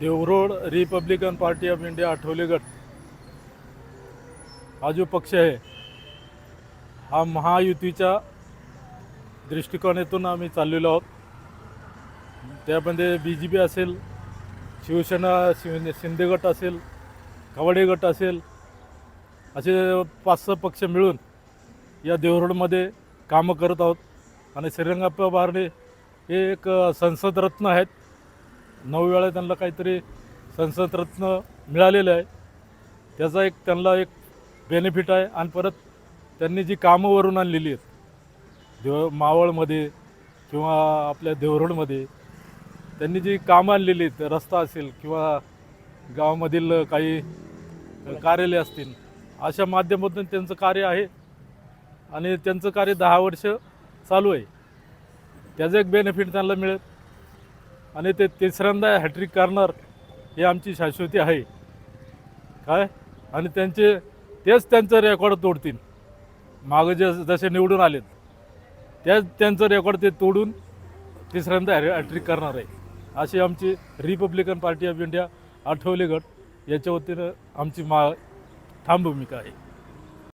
देवरोड Republican Party of India Athawale गट. हा जो पक्ष आहे हा महायुतीच्या दृष्टिकोनातून आम्ही चाललेलो आहोत. त्यामध्ये बी जे पी असेल शिवसेना शिव शिंदे गट असेल कवाडे गट असेल असे पाच सहा पक्ष मिळून या देवरोडमध्ये कामं करत आहोत. आणि श्रीरंगाप्पा बारणे हे एक संसद रत्न आहेत. नऊ वेळा त्यांना काहीतरी संसदरत्न मिळालेलं आहे. त्याचा एक त्यांना एक बेनिफिट आहे. आणि परत त्यांनी जी कामं वरून आणलेली आहेत देव मावळमध्ये किंवा आपल्या देवरोडमध्ये त्यांनी जी कामं आणलेली आहेत रस्ता असेल किंवा गावामधील काही कार्यालय असतील अशा माध्यमातून त्यांचं कार्य आहे. आणि त्यांचं कार्य दहा वर्ष चालू आहे. त्याचं एक बेनिफिट त्यांना मिळेल. आणि ते तिसऱ्यांदा हॅट्रिक करणार ही आमची शाश्वती आहे. काय? आणि त्यांचे तेच त्यांचं रेकॉर्ड तोडतील. मागं जे जसे निवडून आलेत त्याच त्यांचं रेकॉर्ड ते तोडून तिसऱ्यांदा हॅट्रिक करणार आहे. अशी आमची Republican Party of India Athawale गट याच्या वतीनं आमची मा ठाम भूमिका आहे.